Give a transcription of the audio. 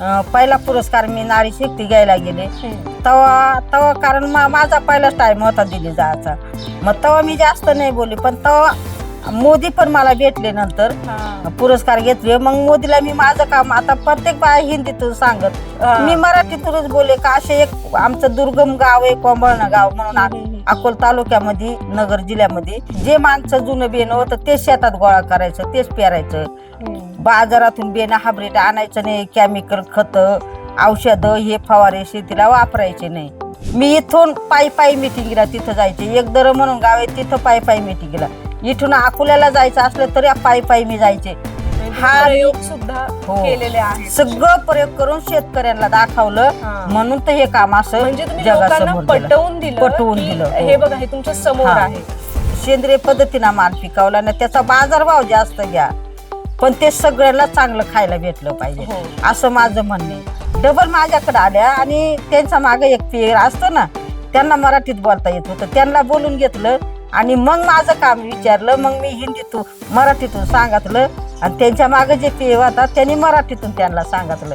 अं, पहिला पुरस्कार मी नारी शक्ती घ्यायला गेले. तेव्हा तेव्हा कारण मा- माझा पहिलाच टाइम होता दिली जायचा. मग तेव्हा मी जास्त नाही बोलली पण तेव्हा मोदी पण मला भेटले नंतर. पुरस्कार घेतले. मग मोदीला मी माझं काम आता प्रत्येक बाया हिंदीतून सांगत. हा. मी मराठीतूनच बोले का? असे एक आमचं दुर्गम गाव आहे कोंबळणं गाव म्हणून आ- अकोल तालुक्यामध्ये नगर जिल्ह्यामध्ये. जे माणसं जुनं बेणं होतं ते शेतात गोळा करायचं तेच पेरायचं. बाजारातून बेणं हायब्रिड आणायचं नाही. केमिकल खत औषध हे फवारे शेतीला वापरायचे नाही. मी इथून पायी पायी मिटिंगला तिथं जायचे. एक दर म्हणून गाव आहे तिथं पायी पायी मिटिंगला इथून अकोल्याला जायचं असलं तरी पायी पायी मी जायचे हा प्रयोग सुद्धा हो. केलेले आहेत सगळं प्रयोग करून शेतकऱ्यांना दाखवलं हा. म्हणून तर हे काम असं म्हणजे तुम्ही लोकांना जगासमोर. पटवून दिलं पटवून की दिलं, हो. हे बघा हे तुमच्यासमोर हा. आहे सेंद्रिय पद्धतीनं माल पिकवला ना त्याचा बाजारभाव जास्त घ्या पण ते सगळ्यांना चांगलं खायला भेटलं पाहिजे हो. असं माझं म्हणणे डबल माझ्याकडे आल्या आणि त्यांचा मागे एक पेर असतो ना त्यांना मराठीत बोलता येत होतं त्यांना बोलून घेतलं आणि मग माझं काम विचारलं मग मी हिंदीतून मराठीतून सांगितलं. आणि त्यांच्या मागे जे पेय होता त्यांनी मराठीतून त्यांना सांगितलं.